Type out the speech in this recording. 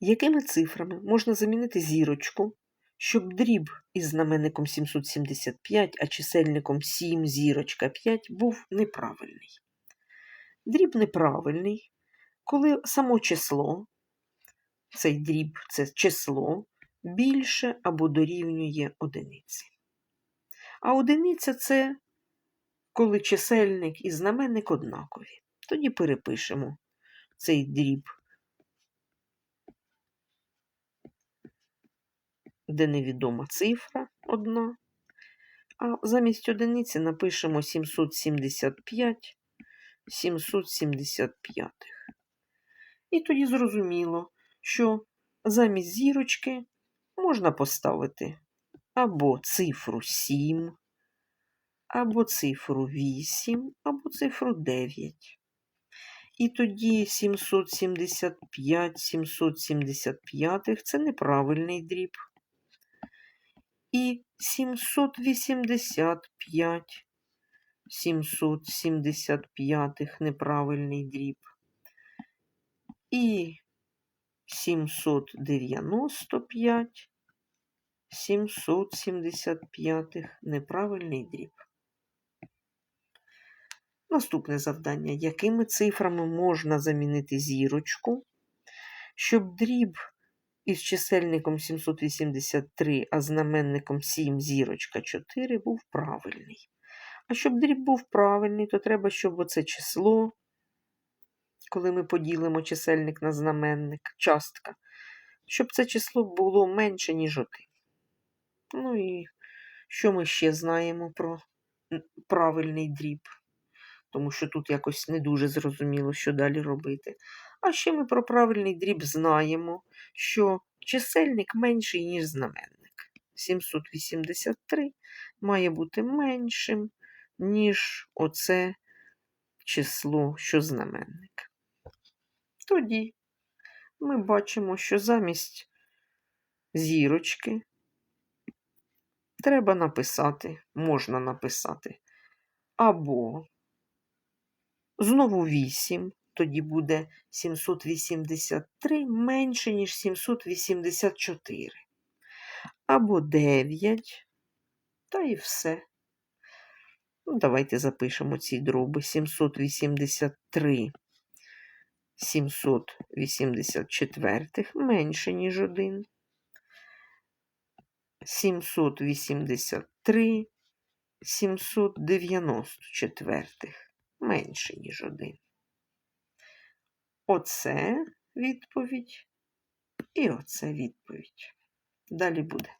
Якими цифрами можна замінити зірочку, щоб дріб із знаменником 775, а чисельником 7 зірочка 5 був неправильний? Дріб неправильний, коли само число, цей дріб це число, більше або дорівнює одиниці. А одиниця це коли чисельник і знаменник однакові. Тоді перепишемо цей дріб, де невідома цифра одна. А замість одиниці напишемо 775 775. І тоді зрозуміло, що замість зірочки можна поставити або цифру 7, або цифру 8, або цифру 9. І тоді 775, 775 це неправильний дріб. І 785, 775 неправильний дріб. І 795, 775 неправильний дріб. Наступне завдання. Якими цифрами можна замінити зірочку, щоб дріб із чисельником 783, а знаменником 7 зірочка 4 був правильний. А щоб дріб був правильний, то треба, щоб оце число, коли ми поділимо чисельник на знаменник, частка, щоб це число було менше, ніж 1. Ну і що ми ще знаємо про правильний дріб? Тому що тут якось не дуже зрозуміло, що далі робити. А ще ми про правильний дріб знаємо, що чисельник менший, ніж знаменник. 783 має бути меншим, ніж оце число, що знаменник. Тоді ми бачимо, що замість зірочки треба написати, можна написати або знову 8, тоді буде 783 менше, ніж 784. Або 9, та і все. Ну, Давайте запишемо ці дроби 783, 784 менше, ніж 1. 783, 794 менше, ніж 1. Оце відповідь і оце відповідь. Далі буде.